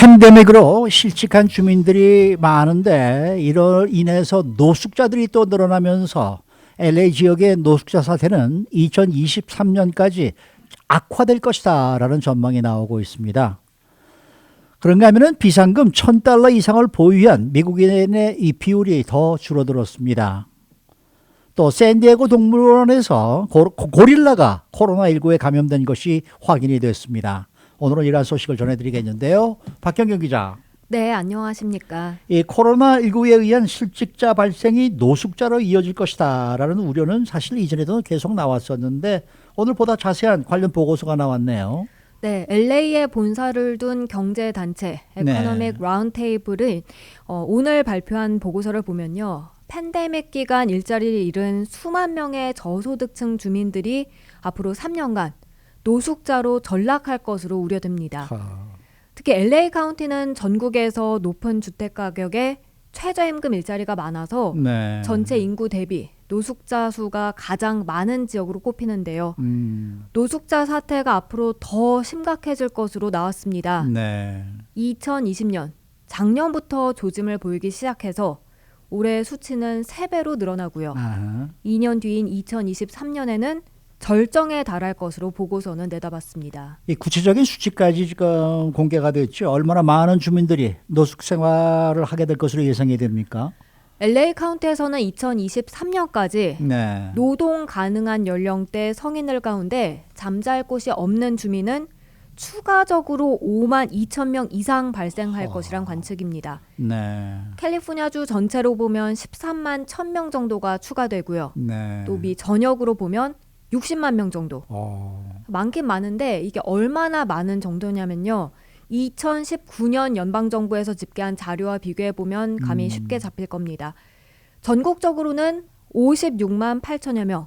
팬데믹으로 실직한 주민들이 많은데 이로 인해서 노숙자들이 또 늘어나면서 LA 지역의 노숙자 사태는 2023년까지 악화될 것이다 라는 전망이 나오고 있습니다. 그런가 하면은 비상금 1000달러 이상을 보유한 미국인의 이 비율이 더 줄어들었습니다. 또 샌디에고 동물원에서 고, 고릴라가 코로나19에 감염된 것이 확인이 됐습니다. 오늘은 이러한 소식을 전해드리겠는데요. 박경경 기자. 네, 안녕하십니까. 이 코로나19에 의한 실직자 발생이 노숙자로 이어질 것이다라는 우려는 사실 이전에도 계속 나왔었는데 오늘 보다 자세한 관련 보고서가 나왔네요. 네, LA에 본사를 둔 경제 단체 네. 에코노믹 라운드테이블은 어, 오늘 발표한 보고서를 보면요. 팬데믹 기간 일자리를 잃은 수만 명의 저소득층 주민들이 앞으로 3년간 노숙자로 전락할 것으로 우려됩니다. 하, 특히 LA 카운티는 전국에서 높은 주택 가격에 최저임금 일자리가 많아서 네. 전체 인구 대비 노숙자 수가 가장 많은 지역으로 꼽히는데요. 음, 노숙자 사태가 앞으로 더 심각해질 것으로 나왔습니다. 네. 2020년 작년부터 조짐을 보이기 시작해서 올해 수치는 3배로 늘어나고요. 아하. 2년 뒤인 2023년에는 절정에 달할 것으로 보고서는 내다봤습니다. 이 구체적인 수치까지 지금 공개가 됐죠. 얼마나 많은 주민들이 노숙 생활을 하게 될 것으로 예상이 됩니까? LA 카운티에서는 2023년까지 네. 노동 가능한 연령대 성인들 가운데 잠잘 곳이 없는 주민은 추가적으로 5만 2천 명 이상 발생할 어. 것이란 관측입니다. 네. 캘리포니아주 전체로 보면 13만 1천 명 정도가 추가되고요. 네. 또 미 전역으로 보면 60만 명 정도. 어. 많긴 많은데 이게 얼마나 많은 정도냐면요. 2019년 연방정부에서 집계한 자료와 비교해 보면 감이 음. 쉽게 잡힐 겁니다. 전국적으로는 56만 8천여 명,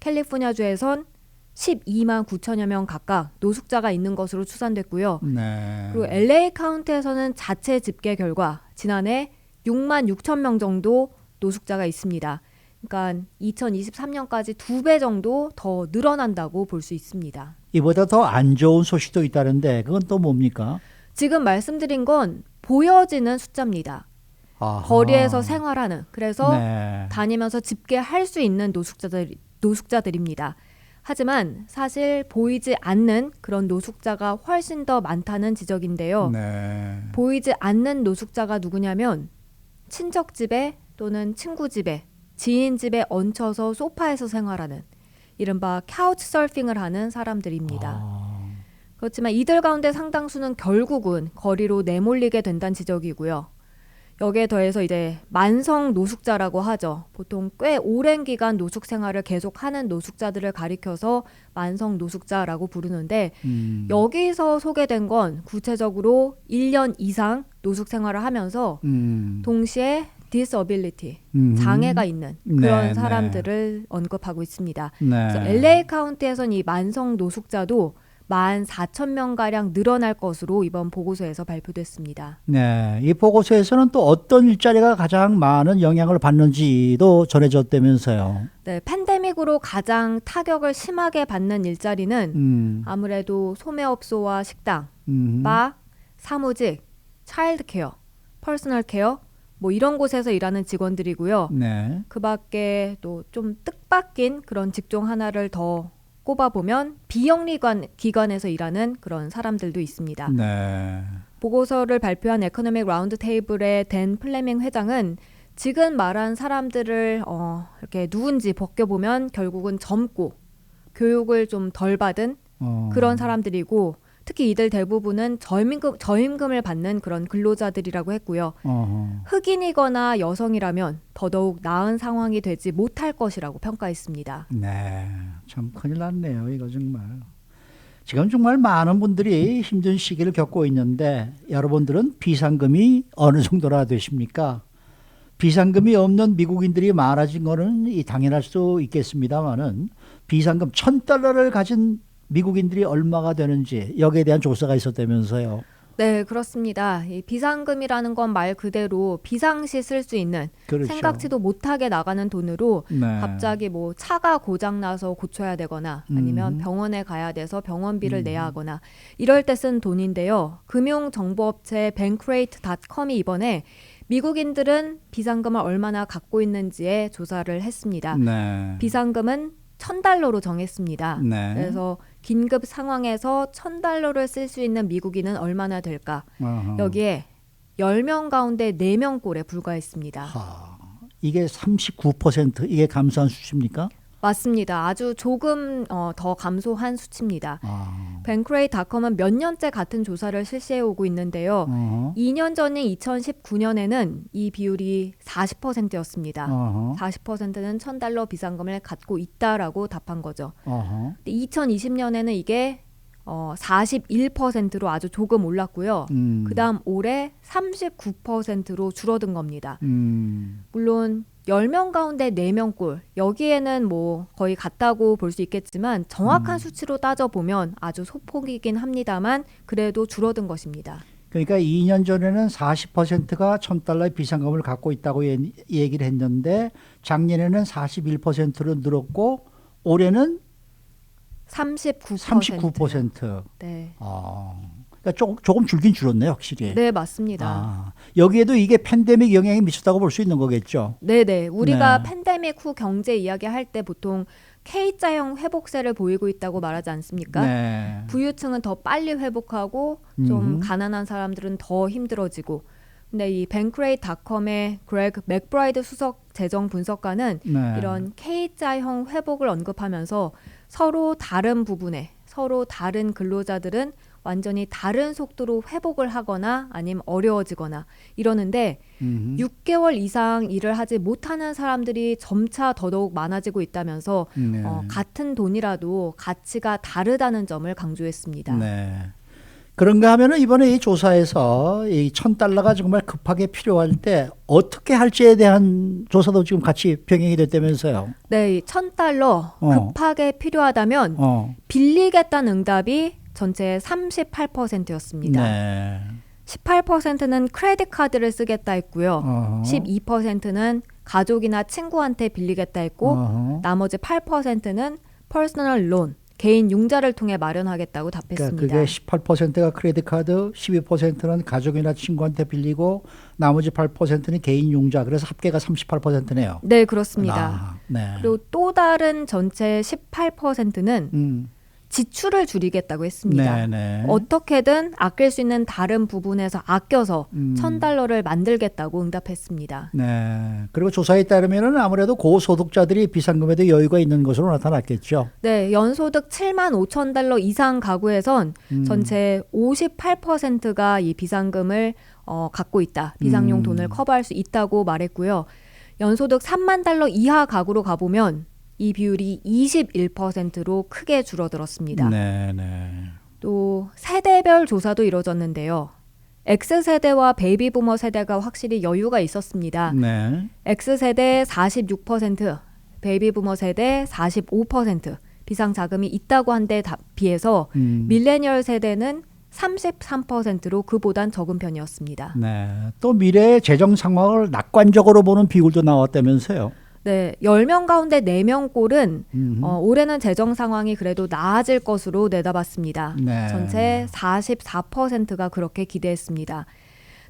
캘리포니아주에선 12만 9천여 명 각각 노숙자가 있는 것으로 추산됐고요. 네. 그리고 LA 카운티에서는 자체 집계 결과 지난해 6만 6천 명 정도 노숙자가 있습니다. 그러니까 2023년까지 두 배 정도 더 늘어난다고 볼 수 있습니다. 이보다 더 안 좋은 소식도 있다는데 그건 또 뭡니까? 지금 말씀드린 건 보여지는 숫자입니다. 아하. 거리에서 생활하는 그래서 네. 다니면서 집계할 수 있는 노숙자들 노숙자들입니다. 하지만 사실 보이지 않는 그런 노숙자가 훨씬 더 많다는 지적인데요. 네. 보이지 않는 노숙자가 누구냐면 친척 집에 또는 친구 집에 지인 집에 얹혀서 소파에서 생활하는 이른바 카우치 서핑을 하는 사람들입니다. 아. 그렇지만 이들 가운데 상당수는 결국은 거리로 내몰리게 된다는 지적이고요. 여기에 더해서 이제 만성 노숙자라고 하죠. 보통 꽤 오랜 기간 노숙 생활을 계속하는 노숙자들을 가리켜서 만성 노숙자라고 부르는데 음. 여기서 소개된 건 구체적으로 1년 이상 노숙 생활을 하면서 음. 동시에 disability 음. 장애가 있는 네, 그런 네. 사람들을 언급하고 있습니다. 네. 그래서 LA 카운티에선 이 만성 노숙자도 1만 4천 명 가량 늘어날 것으로 이번 보고서에서 발표됐습니다. 네. 이 보고서에서는 또 어떤 일자리가 가장 많은 영향을 받는지도 전해졌다면서요. 네, 팬데믹으로 가장 타격을 심하게 받는 일자리는 음. 아무래도 소매업소와 식당, 음. 바, 사무직, 차일드케어, 퍼스널 케어 뭐 이런 곳에서 일하는 직원들이고요. 네. 그 밖에 또 좀 뜻밖인 그런 직종 하나를 더 꼽아보면 비영리관 기관에서 일하는 그런 사람들도 있습니다. 네. 보고서를 발표한 에코노믹 라운드 테이블의 댄 플레밍 회장은 지금 말한 사람들을 어, 이렇게 누군지 벗겨보면 결국은 젊고 교육을 좀 덜 받은 어. 그런 사람들이고 특히 이들 대부분은 저임금, 저임금을 받는 그런 근로자들이라고 했고요. 어허. 흑인이거나 여성이라면 더더욱 나은 상황이 되지 못할 것이라고 평가했습니다. 네. 참 큰일 났네요. 이거 정말. 지금 정말 많은 분들이 힘든 시기를 겪고 있는데 여러분들은 비상금이 어느 정도나 되십니까? 비상금이 없는 미국인들이 많아진 거는 이 당연할 수 있겠습니다만은 비상금 천 달러를 가진 미국인들이 얼마가 되는지 여기에 대한 조사가 있었다면서요. 네, 그렇습니다. 이 비상금이라는 건 말 그대로 비상시 쓸 수 있는 그렇죠. 생각지도 못하게 나가는 돈으로 네. 갑자기 뭐 차가 고장 나서 고쳐야 되거나 아니면 음. 병원에 가야 돼서 병원비를 음. 내야 하거나 이럴 때 쓴 돈인데요. 금융 정보업체 bankrate.com이 이번에 미국인들은 비상금을 얼마나 갖고 있는지에 조사를 했습니다. 네. 비상금은 천 달러로 정했습니다. 네. 그래서 긴급 상황에서 천 달러를 쓸 수 있는 미국인은 얼마나 될까? 어허. 여기에 10명 가운데 4명 꼴에 불과했습니다. 하, 이게 39% 이게 감소한 수치입니까? 맞습니다. 아주 조금 어, 더 감소한 수치입니다. 아. 뱅크레이닷컴은 몇 년째 같은 조사를 실시해 오고 있는데요. 어허. 2년 전인 2019년에는 이 비율이 40%였습니다. 어허. 40%는 1000달러 비상금을 갖고 있다라고 답한 거죠. 어허. 2020년에는 이게 어, 41%로 아주 조금 올랐고요. 음. 그다음 올해 39%로 줄어든 겁니다. 음. 물론 10명 가운데 4명 꼴 여기에는 뭐 거의 같다고 볼 수 있겠지만 정확한 음. 수치로 따져 보면 아주 소폭이긴 합니다만 그래도 줄어든 것입니다. 그러니까 2년 전에는 40%가 1000달러의 비상금을 갖고 있다고 예- 얘기를 했는데 작년에는 41%로 늘었고 올해는 39%. 39%. 네. 아. 그러니까 조금, 조금 줄긴 줄었네요, 확실히. 네, 맞습니다. 아, 여기에도 이게 팬데믹 영향이 미쳤다고 볼 수 있는 거겠죠. 네, 네. 우리가 네. 팬데믹 후 경제 이야기할 때 보통 K자형 회복세를 보이고 있다고 말하지 않습니까? 네. 부유층은 더 빨리 회복하고 좀 음. 가난한 사람들은 더 힘들어지고. 근데 이 뱅크레이닷컴의 그레그 맥브라이드 수석 재정 분석가는 네. 이런 K자형 회복을 언급하면서 서로 다른 부분에 서로 다른 근로자들은 완전히 다른 속도로 회복을 하거나 아니면 어려워지거나 이러는데 음흠. 6개월 이상 일을 하지 못하는 사람들이 점차 더더욱 많아지고 있다면서 네. 어, 같은 돈이라도 가치가 다르다는 점을 강조했습니다. 네. 그런가 하면은 이번에 이 조사에서 이 천 달러가 정말 급하게 필요할 때 어떻게 할지에 대한 조사도 지금 같이 병행이 됐다면서요. 네, 이 1000달러 어. 급하게 필요하다면 어. 빌리겠다는 응답이 전체 38%였습니다. 네. 18%는 크레딧 카드를 쓰겠다 했고요. 어허. 12%는 가족이나 친구한테 빌리겠다 했고 어허. 나머지 8%는 퍼스널 론, 개인 융자를 통해 마련하겠다고 그러니까 답했습니다. 그게 18%가 크레딧 카드, 12%는 가족이나 친구한테 빌리고 나머지 8%는 개인 융자. 그래서 합계가 38%네요. 네, 그렇습니다. 아, 네. 그리고 또 다른 전체 18%는 음. 지출을 줄이겠다고 했습니다. 네, 네. 어떻게든 아낄 수 있는 다른 부분에서 아껴서 음. 1000달러를 만들겠다고 응답했습니다. 네. 그리고 조사에 따르면은 아무래도 고소득자들이 비상금에도 여유가 있는 것으로 나타났겠죠. 네, 연소득 7만 5천 달러 이상 가구에선 음. 전체 58%가 이 비상금을 어, 갖고 있다. 비상용 음. 돈을 커버할 수 있다고 말했고요. 연소득 3만 달러 이하 가구로 가보면 이 비율이 21%로 크게 줄어들었습니다. 네, 네. 또 세대별 조사도 이뤄졌는데요. X세대와 베이비부머 세대가 확실히 여유가 있었습니다. 네. X세대 46%, 베이비부머 세대 45% 비상 자금이 있다고 한데 비해서 음. 밀레니얼 세대는 33%로 그보단 적은 편이었습니다. 네. 또 미래의 재정 상황을 낙관적으로 보는 비율도 나왔다면서요. 네, 10명 가운데 4명 꼴은 음. 어, 올해는 재정 상황이 그래도 나아질 것으로 내다봤습니다. 네. 전체 44%가 그렇게 기대했습니다.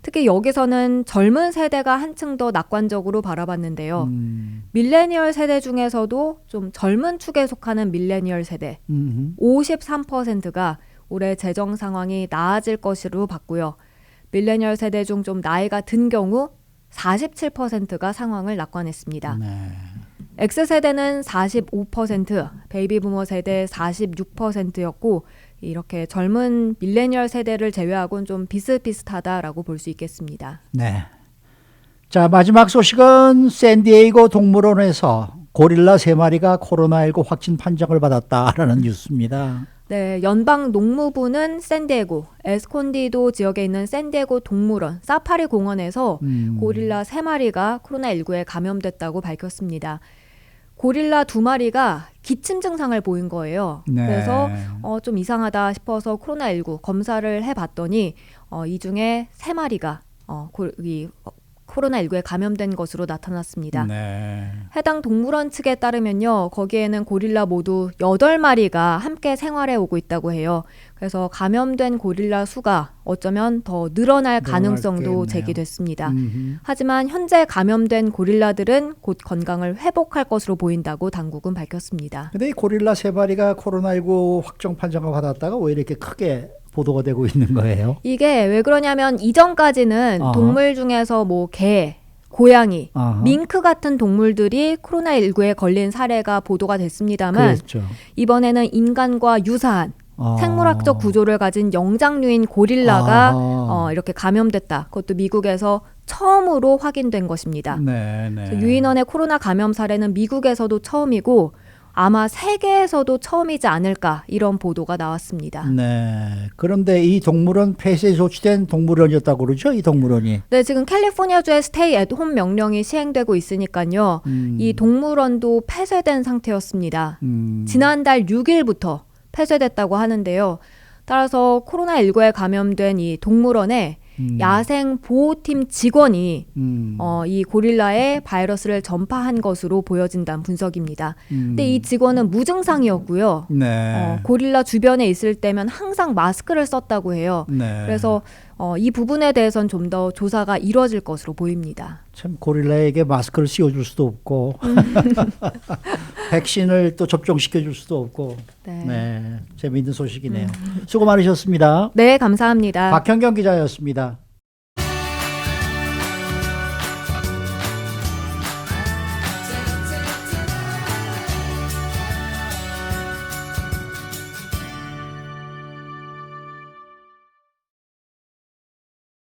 특히 여기서는 젊은 세대가 한층 더 낙관적으로 바라봤는데요. 음. 밀레니얼 세대 중에서도 좀 젊은 축에 속하는 밀레니얼 세대 음. 53%가 올해 재정 상황이 나아질 것으로 봤고요. 밀레니얼 세대 중 좀 나이가 든 경우 47%가 상황을 낙관했습니다. 네. X세대는 45%, 베이비 부머 세대 46%였고 이렇게 젊은 밀레니얼 세대를 제외하고는 좀 비슷비슷하다라고 볼 수 있겠습니다. 네. 자, 마지막 소식은 샌디에이고 동물원에서 고릴라 세 마리가 코로나19 확진 판정을 받았다라는 뉴스입니다. 네, 연방 농무부는 샌디에고, 에스콘디도 지역에 있는 샌디에고 동물원 사파리 공원에서 음. 고릴라 3마리가 코로나19에 감염됐다고 밝혔습니다. 고릴라 두 마리가 기침 증상을 보인 거예요. 네. 그래서 어, 좀 이상하다 싶어서 코로나19 검사를 해봤더니 어, 이 중에 세 마리가 어, 고, 이, 어, 코로나19에 감염된 것으로 나타났습니다. 네. 해당 동물원 측에 따르면요, 거기에는 고릴라 모두 8마리가 함께 생활해 오고 있다고 해요. 그래서 감염된 고릴라 수가 어쩌면 더 늘어날 가능성도. 제기됐습니다. 음흠. 하지만 현재 감염된 고릴라들은 곧 건강을 회복할 것으로 보인다고 당국은 밝혔습니다. 근데 이 고릴라 세 마리가 코로나19 확정 판정을 받았다가 왜 이렇게 크게 보도가 되고 있는 거예요? 이게 왜 그러냐면 이전까지는 아하. 동물 중에서 뭐 개, 고양이, 아하. 밍크 같은 동물들이 코로나19에 걸린 사례가 보도가 됐습니다만 그랬죠. 이번에는 인간과 유사한 아. 생물학적 구조를 가진 영장류인 고릴라가 아하. 어, 이렇게 감염됐다. 그것도 미국에서 처음으로 확인된 것입니다. 네, 네. 유인원의 코로나 감염 사례는 미국에서도 처음이고 아마 세계에서도 처음이지 않을까 이런 보도가 나왔습니다. 네. 그런데 이 동물원 폐쇄 조치된 동물원이었다고 그러죠? 이 동물원이. 네, 지금 캘리포니아주의 스테이 앳홈 명령이 시행되고 있으니까요. 음. 이 동물원도 폐쇄된 상태였습니다. 음. 지난달 6일부터 폐쇄됐다고 하는데요. 따라서 코로나19에 감염된 이 동물원에 음. 야생 보호팀 직원이 음. 어, 이 고릴라에 바이러스를 전파한 것으로 보여진다는 분석입니다. 음. 근데 이 직원은 무증상이었고요. 네. 어, 고릴라 주변에 있을 때면 항상 마스크를 썼다고 해요. 네. 그래서 어, 이 부분에 대해선 좀 더 조사가 이루어질 것으로 보입니다. 참 고릴라에게 마스크를 씌워줄 수도 없고 백신을 또 접종시켜 줄 수도 없고 네. 네 재미있는 소식이네요. 수고 많으셨습니다. 네, 감사합니다. 박현경 기자였습니다.